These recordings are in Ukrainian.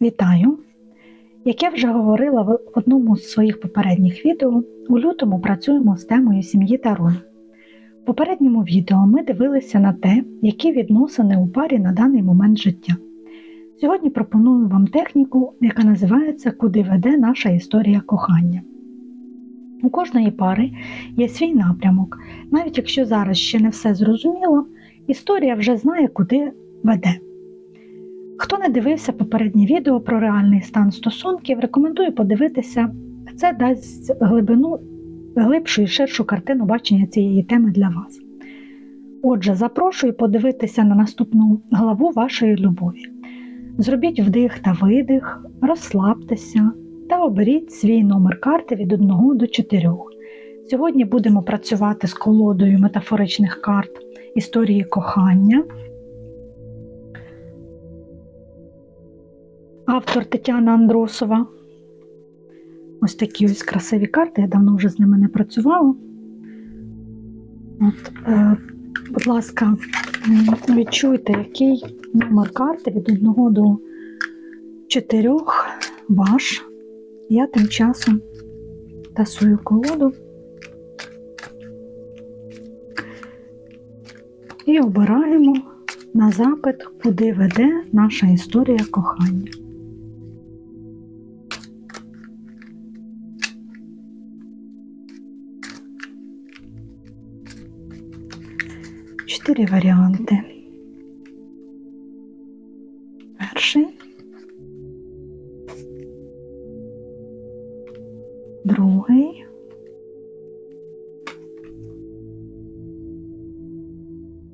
Вітаю! Як я вже говорила в одному з своїх попередніх відео, у лютому працюємо з темою сім'ї та роль. В попередньому відео ми дивилися на те, які відносини у парі на даний момент життя. Сьогодні пропоную вам техніку, яка називається Куди веде наша історія кохання. У кожної пари є свій напрямок, навіть якщо зараз ще не все зрозуміло, історія вже знає, куди веде. Хто не дивився попереднє відео про реальний стан стосунків, рекомендую подивитися. Це дасть глибину, глибшу і ширшу картину бачення цієї теми для вас. Отже, запрошую подивитися на наступну главу вашої любові. Зробіть вдих та видих, розслабтеся та оберіть свій номер карти від 1 до 4. Сьогодні будемо працювати з колодою метафоричних карт історії кохання. Автор Тетяна Андросова. Ось такі ось красиві карти. Я давно вже з ними не працювала. От, е, Будь ласка, відчуйте, який номер карти від 1 до 4 ваш. Я тим часом тасую колоду і обираємо на запит, куди веде наша історія кохання. Чотири варіанти. Перший. Другий.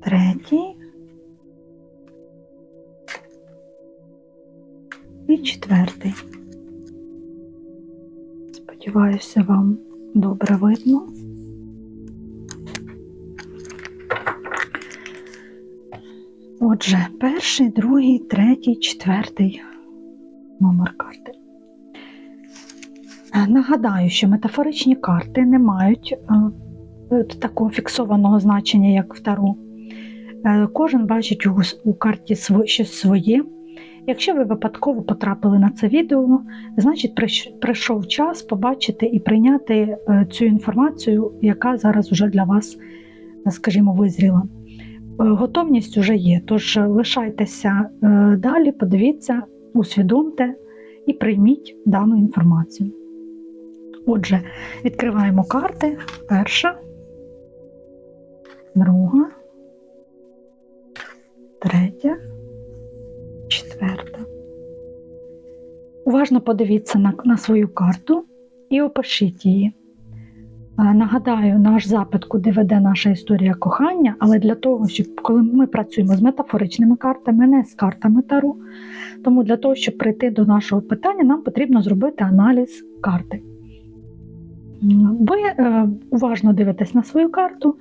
Третій. І четвертий. Сподіваюся, вам добре видно. Отже, перший, другий, третій, четвертий номер карти. Е, Нагадаю, що метафоричні карти не мають е, такого фіксованого значення, як в Таро. Е, Кожен бачить у, карті щось своє. Якщо ви випадково потрапили на це відео, значить прийшов час побачити і прийняти цю інформацію, яка зараз вже для вас, скажімо, визріла. Е, Готовність вже є, тож лишайтеся е, далі, подивіться, усвідомте і прийміть дану інформацію. Отже, відкриваємо карти. Перша, друга, третя, четверта. Уважно подивіться на, на свою карту і опишіть її. Е, Нагадаю, наш запит, куди веде наша історія кохання, але для того, щоб коли ми працюємо з метафоричними картами, не з картами Таро, тому для того, щоб прийти до нашого питання, нам потрібно зробити аналіз карти. Ви е, уважно дивитесь на свою карту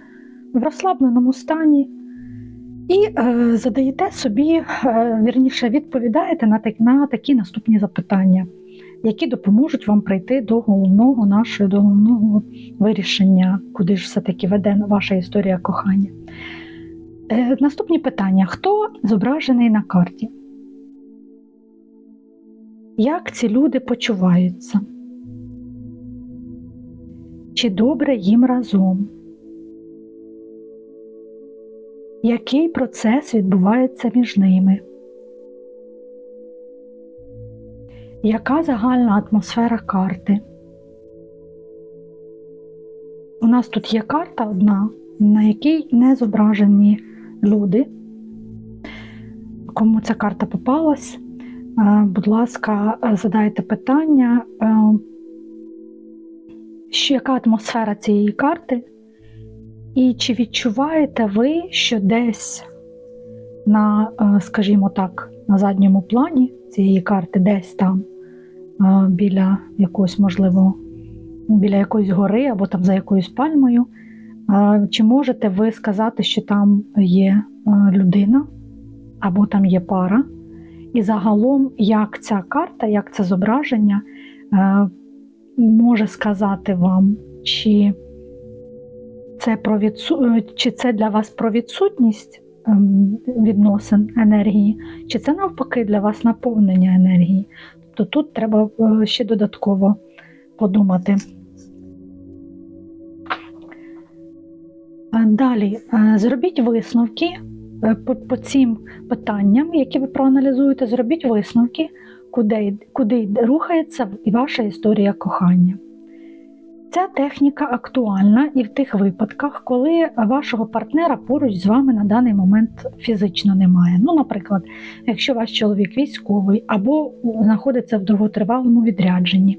в розслабленому стані і е, задаєте собі, вірніше, відповідаєте на такі наступні запитання, які допоможуть вам прийти до головного нашого до головного вирішення, куди ж все-таки веде ваша історія кохання. Е, наступні питання: хто зображений на карті? Як ці люди почуваються? Чи добре їм разом? Який процес відбувається між ними? Яка загальна атмосфера карти? У нас тут є карта одна, на якій не зображені люди. Кому ця карта попалась, е, будь ласка, задайте питання, е, що яка атмосфера цієї карти, і чи відчуваєте ви, що десь на, е, скажімо так, на задньому плані цієї карти, десь там біля якогось, можливо, біля якоїсь гори або там за якоюсь пальмою, чи можете ви сказати, що там є людина або там є пара? І загалом, як ця карта, як це зображення може сказати вам, чи це, про відсу... чи це для вас про відсутність відносин енергії, чи це навпаки для вас наповнення енергії. Тобто тут треба е, ще додатково подумати. Е, Далі е, зробіть висновки по, по цим питанням, які ви проаналізуєте, зробіть висновки, куди, куди рухається ваша історія кохання. Ця техніка актуальна і в тих випадках, коли вашого партнера поруч з вами на даний момент фізично немає. Ну, наприклад, якщо ваш чоловік військовий або знаходиться в довготривалому відрядженні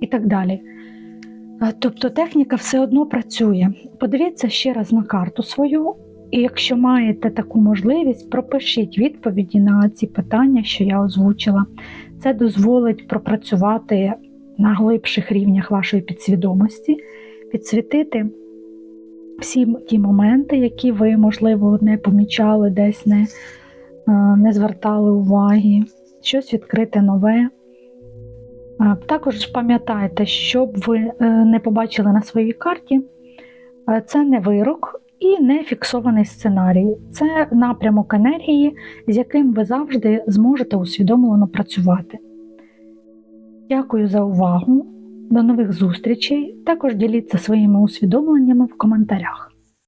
і так далі. Тобто техніка все одно працює. Подивіться ще раз на карту свою, і якщо маєте таку можливість, пропишіть відповіді на ці питання, що я озвучила. Це дозволить пропрацювати на глибших рівнях вашої підсвідомості, підсвітити всі ті моменти, які ви, можливо, не помічали, десь не, е, не звертали уваги, щось відкрити нове. Також пам'ятайте, щоб ви е, не побачили на своїй карті, е, це не вирок і не фіксований сценарій. Це напрямок енергії, з яким ви завжди зможете усвідомлено працювати. Дякую за увагу. До нових зустрічей. Також діліться своїми усвідомленнями в коментарях.